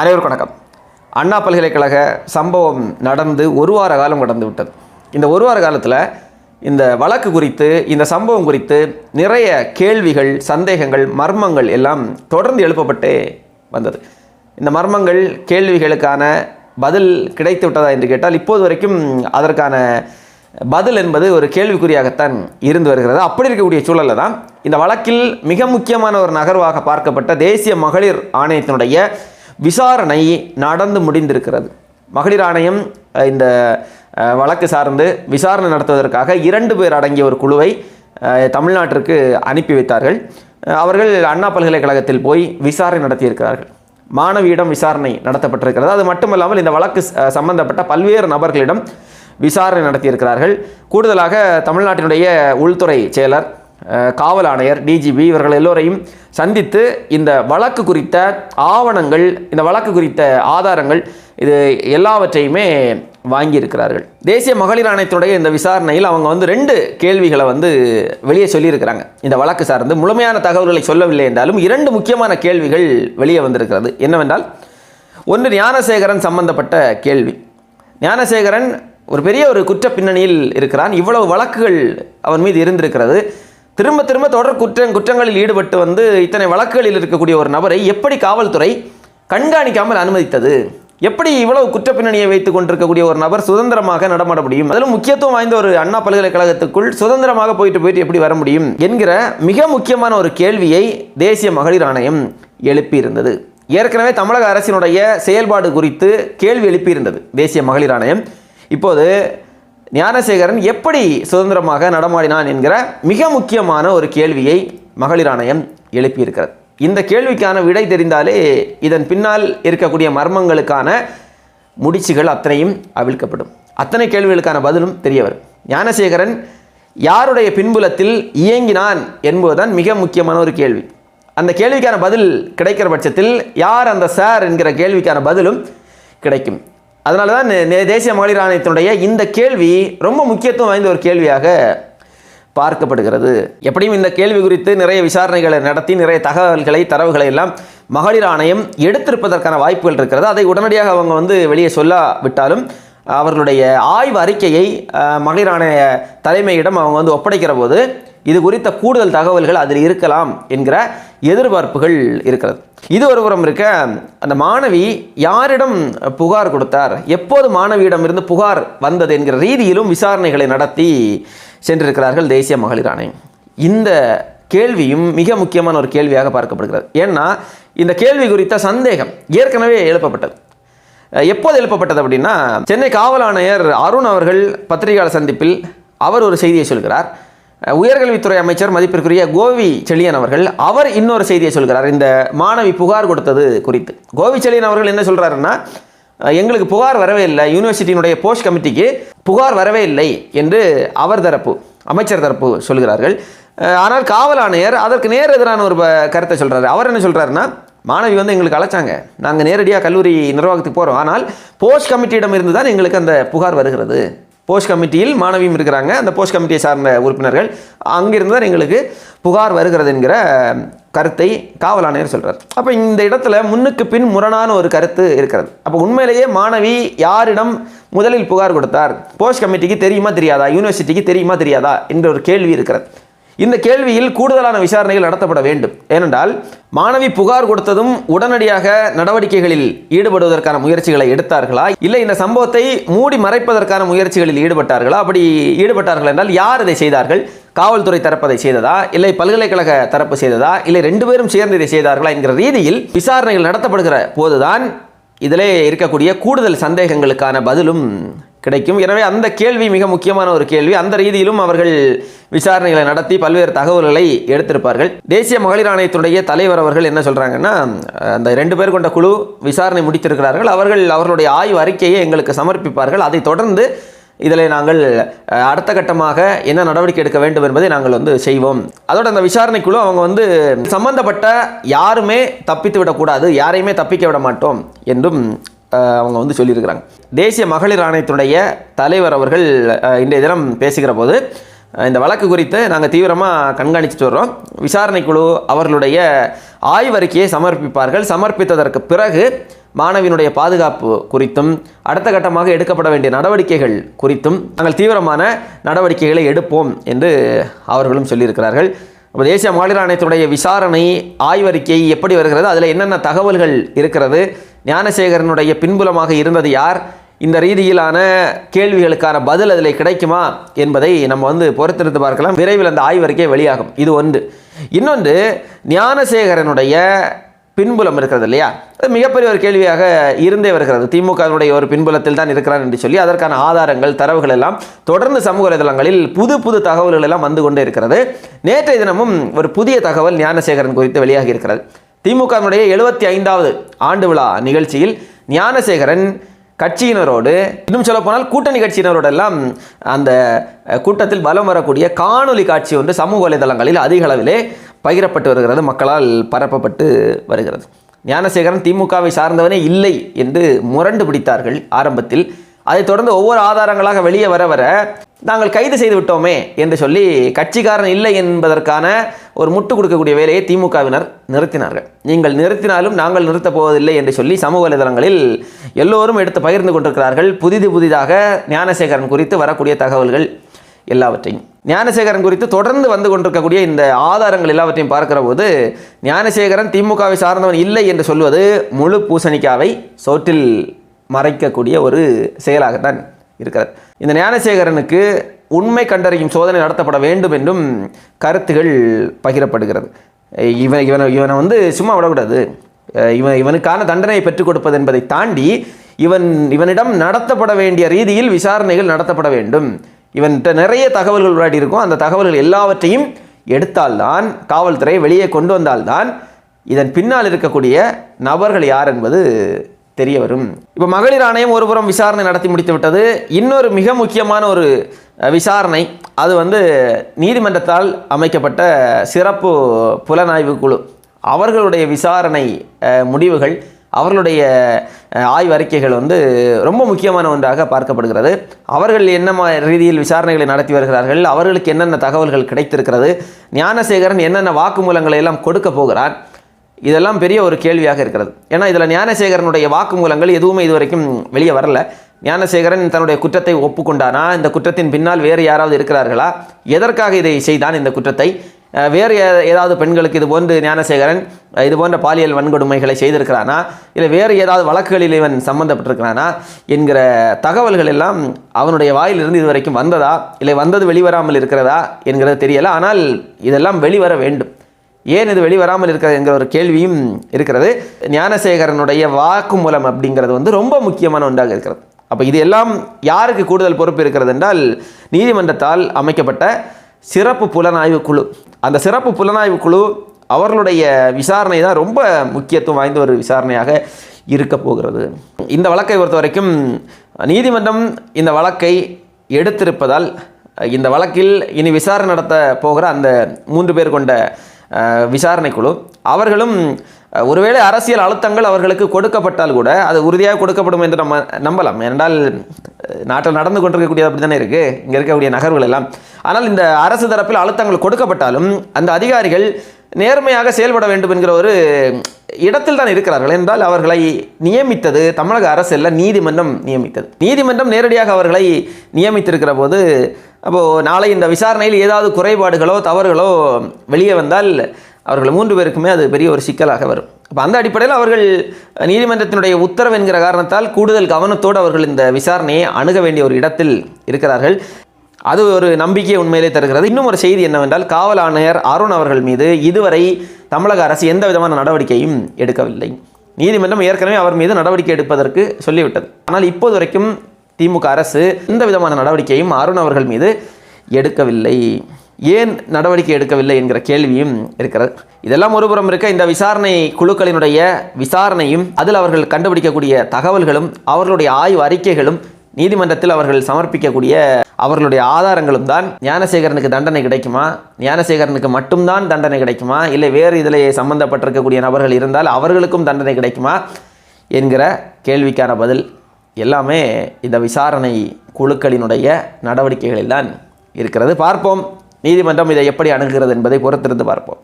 அனைவருக்கும் வணக்கம். அண்ணா பல்கலைக்கழக சம்பவம் நடந்து ஒரு வார காலம் கடந்து விட்டது. இந்த ஒரு வார காலத்தில் இந்த வழக்கு குறித்து இந்த சம்பவம் குறித்து நிறைய கேள்விகள் சந்தேகங்கள் மர்மங்கள் எல்லாம் தொடர்ந்து எழுப்பப்பட்டே வந்தது. இந்த மர்மங்கள் கேள்விகளுக்கான பதில் கிடைத்து விட்டதா என்று கேட்டால் இப்போது வரைக்கும் அதற்கான பதில் என்பது ஒரு கேள்விக்குறியாகத்தான் இருந்து வருகிறது. அப்படி இருக்கக்கூடிய சூழலில் தான் இந்த வழக்கில் மிக முக்கியமான ஒரு நகர்வாக பார்க்கப்பட்ட தேசிய மகளிர் ஆணையத்தினுடைய விசாரணை நடந்து முடிந்திருக்கிறது. மகளிர் ஆணையம் இந்த வழக்கு சார்ந்து விசாரணை நடத்துவதற்காக இரண்டு பேர் அடங்கிய ஒரு குழுவை தமிழ்நாட்டிற்கு அனுப்பி வைத்தார்கள். அவர்கள் அண்ணா பல்கலைக்கழகத்தில் போய் விசாரணை நடத்தியிருக்கிறார்கள். மாணவியிடம் விசாரணை நடத்தப்பட்டிருக்கிறது. அது மட்டுமல்லாமல் இந்த வழக்கு சம்பந்தப்பட்ட பல்வேறு நபர்களிடம் விசாரணை நடத்தியிருக்கிறார்கள். கூடுதலாக தமிழ்நாட்டினுடைய உள்துறை செயலர் காவல் ஆணையர் டிஜிபி இவர்கள் எல்லோரையும் சந்தித்து இந்த வழக்கு குறித்த ஆவணங்கள் இந்த வழக்கு குறித்த ஆதாரங்கள் இது எல்லாவற்றையுமே வாங்கியிருக்கிறார்கள். தேசிய மகளிர் ஆணையத்துடைய இந்த விசாரணையில் அவங்க வந்து ரெண்டு கேள்விகளை வந்து வெளியே சொல்லியிருக்கிறாங்க. இந்த வழக்கு சார்ந்து முழுமையான தகவல்களை சொல்லவில்லை என்றாலும் இரண்டு முக்கியமான கேள்விகள் வெளியே வந்திருக்கிறது. என்னவென்றால் ஒன்று ஞானசேகரன் சம்பந்தப்பட்ட கேள்வி. ஞானசேகரன் ஒரு பெரிய ஒரு குற்ற பின்னணியில் இருக்கிறான். இவ்வளவு வழக்குகள் அவன் மீது இருந்திருக்கிறது. திரும்ப திரும்ப தொடர் குற்றம் குற்றங்களில் ஈடுபட்டு வந்து இத்தனை வழக்குகளில் இருக்கக்கூடிய ஒரு நபரை எப்படி காவல்துறை கண்காணிக்காமல் அனுமதித்தது? எப்படி இவ்வளவு குற்ற பின்னணியை வைத்துக் கொண்டிருக்கக்கூடிய ஒரு நபர் சுதந்திரமாக நடமாட முடியும்? அதிலும் முக்கியத்துவம் வாய்ந்த ஒரு அண்ணா பல்கலைக்கழகத்துக்குள் சுதந்திரமாக போயிட்டு போயிட்டு எப்படி வர முடியும்? என்கிற மிக முக்கியமான ஒரு கேள்வியை தேசிய மகளிர் ஆணையம் எழுப்பியிருந்தது. ஏற்கனவே தமிழக அரசினுடைய செயல்பாடு குறித்து கேள்வி எழுப்பியிருந்தது தேசிய மகளிர் ஆணையம். இப்போது ஞானசேகரன் எப்படி சுதந்திரமாக நடமாடினான் என்கிற மிக முக்கியமான ஒரு கேள்வியை மகளிர் ஆணையம் எழுப்பியிருக்கிறது. இந்த கேள்விக்கான விடை தெரிந்தாலே இதன் பின்னால் இருக்கக்கூடிய மர்மங்களுக்கான முடிச்சுகள் அத்தனையும் அவிழ்க்கப்படும். அத்தனை கேள்விகளுக்கான பதிலும் தெரிய வரும். ஞானசேகரன் யாருடைய பின்புலத்தில் இயங்கினான் என்பதுதான் மிக முக்கியமான ஒரு கேள்வி. அந்த கேள்விக்கான பதில் கிடைக்கிற பட்சத்தில் யார் அந்த சார் என்கிற கேள்விக்கான பதிலும் கிடைக்கும். அதனால தான் தேசிய மகளிர் ஆணையத்தினுடைய இந்த கேள்வி ரொம்ப முக்கியத்துவம் வாய்ந்த ஒரு கேள்வியாக பார்க்கப்படுகிறது. எப்படியும் இந்த கேள்வி குறித்து நிறைய விசாரணைகளை நடத்தி நிறைய தகவல்களை தரவுகளை எல்லாம் மகளிர் ஆணையம் எடுத்திருப்பதற்கான வாய்ப்புகள் இருக்கிறது. அதை உடனடியாக அவங்க வந்து வெளியே சொல்லாவிட்டாலும் அவர்களுடைய ஆய்வு அறிக்கையை அஹ், மகளிர் ஆணைய தலைமையிடம் அவங்க வந்து ஒப்படைக்கிற போது இது குறித்த கூடுதல் தகவல்கள் அதில் இருக்கலாம் என்கிற எதிர்பார்ப்புகள் இருக்கிறது. இது ஒருபுறம் இருக்க அந்த மாணவி யாரிடம் புகார் கொடுத்தார்? எப்போது மாணவியிடமிருந்து புகார் வந்தது என்கிற ரீதியிலும் விசாரணைகளை நடத்தி சென்றிருக்கிறார்கள் தேசிய மகளிர் ஆணையம். இந்த கேள்வியும் மிக முக்கியமான ஒரு கேள்வியாக பார்க்கப்படுகிறது. ஏன்னா இந்த கேள்வி குறித்த சந்தேகம் ஏற்கனவே எழுப்பப்பட்டது. எப்போது எழுப்பப்பட்டது அப்படின்னா சென்னை காவல் ஆணையர் அருண் அவர்கள் பத்திரிகையாளர் சந்திப்பில் அவர் ஒரு செய்தியை சொல்கிறார். உயர்கல்வித்துறை அமைச்சர் மதிப்பிற்குரிய கோவி செழியன் அவர்கள் அவர் இன்னொரு செய்தியை சொல்கிறார். இந்த மாணவி புகார் கொடுத்தது குறித்து. கோவி செழியன் அவர்கள் என்ன சொல்கிறாருன்னா எங்களுக்கு புகார் வரவே இல்லை. யூனிவர்சிட்டியினுடைய போஸ்ட் கமிட்டிக்கு புகார் வரவே இல்லை என்று அவர் தரப்பு அமைச்சர் தரப்பு சொல்கிறார்கள். ஆனால் காவல் ஆணையர் அதற்கு நேர் எதிரான ஒரு கருத்தை சொல்கிறார் அவர் என்ன சொல்கிறாருன்னா மாணவி வந்து எங்களுக்கு அழைச்சாங்க. நாங்கள் நேரடியாக கல்லூரி நிர்வாகத்துக்கு போகிறோம் ஆனால் போஸ்ட் கமிட்டியிடம் இருந்து தான் எங்களுக்கு அந்த புகார் வருகிறது. போஸ்ட் கமிட்டியில் மாணவியும் இருக்கிறாங்க. அந்த போஸ்ட் கமிட்டியை சார்ந்த உறுப்பினர்கள் அங்கிருந்து தான் எங்களுக்கு புகார் வருகிறது என்கிற கருத்தை காவல் ஆணையர் அப்போ இந்த இடத்துல முன்னுக்கு பின் முரணான ஒரு கருத்து இருக்கிறது. அப்போ உண்மையிலேயே மாணவி யாரிடம் முதலில் புகார் கொடுத்தார்? போஸ்ட் கமிட்டிக்கு தெரியுமா தெரியாதா? யூனிவர்சிட்டிக்கு தெரியுமா தெரியாதா? என்ற ஒரு கேள்வி இருக்கிறது. இந்த கேள்வியில் கூடுதலான விசாரணைகள் நடத்தப்பட வேண்டும். ஏனென்றால் மாணவி புகார் கொடுத்ததும் உடனடியாக நடவடிக்கைகளில் ஈடுபடுவதற்கான முயற்சிகளை எடுத்தார்களா? இல்லை இந்த சம்பவத்தை மூடி மறைப்பதற்கான முயற்சிகளில் ஈடுபட்டார்களா? அப்படி ஈடுபட்டார்கள் என்றால் யார் இதை செய்தார்கள்? காவல்துறை தரப்பு அதை செய்ததா? இல்லை பல்கலைக்கழக தரப்பு செய்ததா? இல்லை ரெண்டு பேரும் சேர்ந்து இதை செய்தார்களா என்கிற ரீதியில் விசாரணைகள் நடத்தப்படுகிற போதுதான் இதிலே இருக்கக்கூடிய கூடுதல் சந்தேகங்களுக்கான பதிலும் கிடைக்கும். எனவே அந்த கேள்வி மிக முக்கியமான ஒரு கேள்வி. அந்த ரீதியிலும் அவர்கள் விசாரணைகளை நடத்தி பல்வேறு தகவல்களை எடுத்திருப்பார்கள். தேசிய மகளிர் ஆணையத்துடைய தலைவர் அவர்கள் என்ன சொல்கிறாங்கன்னா அந்த ரெண்டு பேர் கொண்ட குழு விசாரணை முடித்திருக்கிறார்கள். அவர்கள் அவர்களுடைய ஆய்வு அறிக்கையை எங்களுக்கு சமர்ப்பிப்பார்கள். அதைத் தொடர்ந்து இதில் நாங்கள் அடுத்த கட்டமாக என்ன நடவடிக்கை எடுக்க வேண்டும் என்பதை நாங்கள் வந்து செய்வோம். அதோட அந்த விசாரணைக்குழு அவங்க வந்து சம்பந்தப்பட்ட யாருமே தப்பித்து விடக்கூடாது யாரையுமே தப்பிக்க விட மாட்டோம் என்றும் அவங்க வந்து சொல்லியிருக்கிறாங்க. தேசிய மகளிர் ஆணையத்துடைய தலைவர் அவர்கள் இன்றைய தினம் பேசுகிற போது இந்த வழக்கு குறித்து நாங்கள் தீவிரமாக கண்காணிச்சுட்டு வர்றோம். விசாரணைக்குழு அவர்களுடைய ஆய்வறிக்கையை சமர்ப்பிப்பார்கள். சமர்ப்பித்ததற்கு பிறகு மாணவியினுடைய பாதுகாப்பு குறித்தும் அடுத்த கட்டமாக எடுக்கப்பட வேண்டிய நடவடிக்கைகள் குறித்தும் நாங்கள் தீவிரமான நடவடிக்கைகளை எடுப்போம் என்று அவர்களும் சொல்லியிருக்கிறார்கள். இப்போ தேசிய மகளிர் ஆணையத்துடைய விசாரணை ஆய்வறிக்கை எப்படி வருகிறது அதில் என்னென்ன தகவல்கள் இருக்கிறது ஞானசேகரனுடைய பின்புலமாக இருந்தது யார்? இந்த ரீதியிலான கேள்விகளுக்கான பதில் அதில் கிடைக்குமா என்பதை நம்ம வந்து பொறுத்திருந்து பார்க்கலாம். விரைவில் அந்த ஆய்வறிக்கை வெளியாகும். இது ஒன்று. இன்னொன்று ஞானசேகரனுடைய பின்புலம் இருக்கிறது இல்லையா? அது மிகப்பெரிய ஒரு கேள்வியாக இருந்தே வருகிறது. திமுகவினுடைய ஒரு பின்புலத்தில் தான் இருக்கிறான் என்று சொல்லி அதற்கான ஆதாரங்கள் தரவுகள் எல்லாம் தொடர்ந்து சமூக வலைதளங்களில் புது புது தகவல்கள் எல்லாம் வந்து கொண்டே இருக்கிறது. நேற்றைய தினமும் ஒரு புதிய தகவல் ஞானசேகரன் குறித்து வெளியாகி இருக்கிறது. திமுகவினுடைய எழுபத்தி ஐந்தாவது ஆண்டு விழா நிகழ்ச்சியில் ஞானசேகரன் கட்சியினரோடு இன்னும் சொல்ல போனால் கூட்டணி கட்சியினரோடெல்லாம் அந்த கூட்டத்தில் பலம் வரக்கூடிய காணொலி காட்சி ஒன்று சமூக வலைதளங்களில் அதிக அளவிலே பகிரப்பட்டு வருகிறது. மக்களால் பரப்பப்பட்டு வருகிறது. ஞானசேகரன் திமுகவை சார்ந்தவனே இல்லை என்று முரண்டு பிடித்தார்கள் ஆரம்பத்தில். அதைத் தொடர்ந்து ஒவ்வொரு ஆதாரங்களாக வெளியே வர வர நாங்கள் கைது செய்து விட்டோமே என்று சொல்லி கட்சிக்காரன் இல்லை என்பதற்கான ஒரு முட்டு கொடுக்கக்கூடிய வேலையை திமுகவினர் நிறுத்தினார்கள். நீங்கள் நிறுத்தினாலும் நாங்கள் நிறுத்தப் போவதில்லை என்று சொல்லி சமூக வலைதளங்களில் எல்லோரும் எடுத்து பகிர்ந்து கொண்டிருக்கிறார்கள். புதிது புதிதாக ஞானசேகரன் குறித்து வரக்கூடிய தகவல்கள் எல்லாவற்றையும். ஞானசேகரன் குறித்து தொடர்ந்து வந்து கொண்டிருக்கக்கூடிய இந்த ஆதாரங்கள் எல்லாவற்றையும் பார்க்கிற போது ஞானசேகரன் திமுகவை சார்ந்தவன் இல்லை என்று சொல்வது முழு பூசணிக்காவை சோற்றில் மறைக்கக்கூடிய ஒரு செயலாகத்தான் இருக்கிறது. இந்த ஞானசேகரனுக்கு உண்மை கண்டறியும் சோதனை நடத்தப்பட வேண்டும் என்றும் கருத்துகள் பகிரப்படுகிறது. இவன் இவனை இவனை வந்து சும்மா விடக்கூடாது. இவன் இவனுக்கான தண்டனையை பெற்றுக் கொடுப்பது என்பதை தாண்டி இவன் இவனிடம் நடத்தப்பட வேண்டிய ரீதியில் விசாரணைகள் நடத்தப்பட வேண்டும். இவன்கிட்ட நிறைய தகவல்கள் விளையாடி இருக்கும். அந்த தகவல்கள் எல்லாவற்றையும் எடுத்தால்தான் காவல்துறை வெளியே கொண்டு வந்தால்தான் இதன் பின்னால் இருக்கக்கூடிய நபர்கள் யார் என்பது தெரிய வரும் இப்போ மகளிர் ஆணையம் ஒருபுறம் விசாரணை நடத்தி முடித்து விட்டது. இன்னொரு மிக முக்கியமான ஒரு விசாரணை. அது வந்து நீதிமன்றத்தால் அமைக்கப்பட்ட சிறப்பு புலனாய்வு குழு. அவர்களுடைய விசாரணை முடிவுகள் அவர்களுடைய ஆய்வறிக்கைகள் வந்து ரொம்ப முக்கியமான ஒன்றாக பார்க்கப்படுகிறது. அவர்கள் என்ன மா- ரீதியில் விசாரணைகளை நடத்தி வருகிறார்கள்? அவர்களுக்கு என்னென்ன தகவல்கள் கிடைத்திருக்கிறது? ஞானசேகரன் என்னென்ன வாக்குமூலங்களை எல்லாம் கொடுக்க போகிறான்? இதெல்லாம் பெரிய ஒரு கேள்வியாக இருக்கிறது. ஏன்னா இதில் ஞானசேகரனுடைய வாக்குமூலங்கள் எதுவுமே இதுவரைக்கும் வெளியே வரல. ஞானசேகரன் தன்னுடைய குற்றத்தை ஒப்புக்கொண்டானா? இந்த குற்றத்தின் பின்னால் வேறு யாராவது இருக்கிறார்களா? எதற்காக இதை செய்தான் இந்த குற்றத்தை? வேறு ஏதாவது பெண்களுக்கு இது போன்று ஞானசேகரன் இது போன்ற பாலியல் வன்கொடுமைகளை செய்திருக்கிறானா? இல்லை வேறு ஏதாவது வழக்குகளில் இவன் சம்பந்தப்பட்டிருக்கிறானா? என்கிற தகவல்கள் எல்லாம் அவனுடைய வாயிலிருந்து இதுவரைக்கும் வந்ததா? இல்லை வந்தது வெளிவராமல் இருக்கிறதா? என்கிறது தெரியல. ஆனால் இதெல்லாம் வெளிவர வேண்டும். ஏன் இது வெளிவராமல் இருக்கிறது என்கிற ஒரு கேள்வியும் இருக்கிறது. ஞானசேகரனுடைய வாக்குமூலம் அப்படிங்கிறது வந்து ரொம்ப முக்கியமான ஒன்றாக இருக்கிறது. அப்போ இது எல்லாம் யாருக்கு கூடுதல் பொறுப்பு இருக்கிறது என்றால் நீதிமன்றத்தால் அமைக்கப்பட்ட சிறப்பு புலனாய்வு குழு. அந்த சிறப்பு புலனாய்வு குழு அவர்களுடைய விசாரணை தான் ரொம்ப முக்கியத்துவம் வாய்ந்த ஒரு விசாரணையாக இருக்க போகிறது. இந்த வழக்கை பொறுத்த வரைக்கும் நீதிமன்றம் இந்த வழக்கை எடுத்திருப்பதால் இந்த வழக்கில் இனி விசாரணை நடத்த போகிற அந்த மூன்று பேர் கொண்ட விசாரணை குழு அவர்களும் ஒருவேளை அரசியல் அழுத்தங்கள் அவர்களுக்கு கொடுக்கப்பட்டால் கூட அது உறுதியாக கொடுக்கப்படும் என்று நம்ம நம்பலாம். ஏனென்றால் நாட்டில் நடந்து கொண்டிருக்கக்கூடிய அப்படி தானே இருக்குது இங்கே இருக்கக்கூடிய நகர்வுகள் எல்லாம். ஆனால் இந்த அரசு தரப்பில் அழுத்தங்கள் கொடுக்கப்பட்டாலும் அந்த அதிகாரிகள் நேர்மையாக செயல்பட வேண்டும் என்கிற ஒரு இடத்தில் தான் இருக்கிறார்கள் என்றால் அவர்களை நியமித்தது தமிழக அரசு அல்ல நீதிமன்றம் நியமித்தது. நீதிமன்றம் நேரடியாக அவர்களை நியமித்திருக்கிற போது அப்போது நாளை இந்த விசாரணையில் ஏதாவது குறைபாடுகளோ தவறுகளோ வெளியே வந்தால் அவர்கள் மூன்று பேருக்குமே அது பெரிய ஒரு சிக்கலாக வரும். அப்போ அந்த அடிப்படையில் அவர்கள் நீதிமன்றத்தினுடைய உத்தரவு என்கிற காரணத்தால் கூடுதல் கவனத்தோடு அவர்கள் இந்த விசாரணையை அணுக வேண்டிய ஒரு இடத்தில் இருக்கிறார்கள். அது ஒரு நம்பிக்கையை உண்மையிலே தருகிறது. இன்னும் ஒரு செய்தி என்னவென்றால் காவல் ஆணையர் அருண் அவர்கள் மீது இதுவரை தமிழக அரசு எந்த விதமான நடவடிக்கையும் எடுக்கவில்லை. நீதிமன்றம் ஏற்கனவே அவர் மீது நடவடிக்கை எடுப்பதற்கு சொல்லிவிட்டது. ஆனால் இப்போது வரைக்கும் திமுக அரசு எந்த விதமான நடவடிக்கையும் அருண் அவர்கள் மீது எடுக்கவில்லை. ஏன் நடவடிக்கை எடுக்கவில்லை என்கிற கேள்வியும் இருக்கிறது. இதெல்லாம் ஒருபுறம் இருக்க இந்த விசாரணை குழுக்களினுடைய விசாரணையும் அதில் அவர்கள் கண்டுபிடிக்கக்கூடிய தகவல்களும் அவர்களுடைய ஆய்வு அறிக்கைகளும் நீதிமன்றத்தில் அவர்கள் சமர்ப்பிக்கக்கூடிய அவர்களுடைய ஆதாரங்களும் தான் ஞானசேகரனுக்கு தண்டனை கிடைக்குமா? ஞானசேகரனுக்கு மட்டும்தான் தண்டனை கிடைக்குமா? இல்லை வேறு இதில் சம்பந்தப்பட்டிருக்கக்கூடிய நபர்கள் இருந்தால் அவர்களுக்கும் தண்டனை கிடைக்குமா? என்கிற கேள்விக்கான பதில் எல்லாமே இந்த விசாரணை குழுக்களினுடைய நடவடிக்கைகளில் தான் இருக்கிறது. பார்ப்போம். நீதிமன்றம் இதை எப்படி அணுகுகிறது என்பதை பொறுத்திருந்து பார்ப்போம்.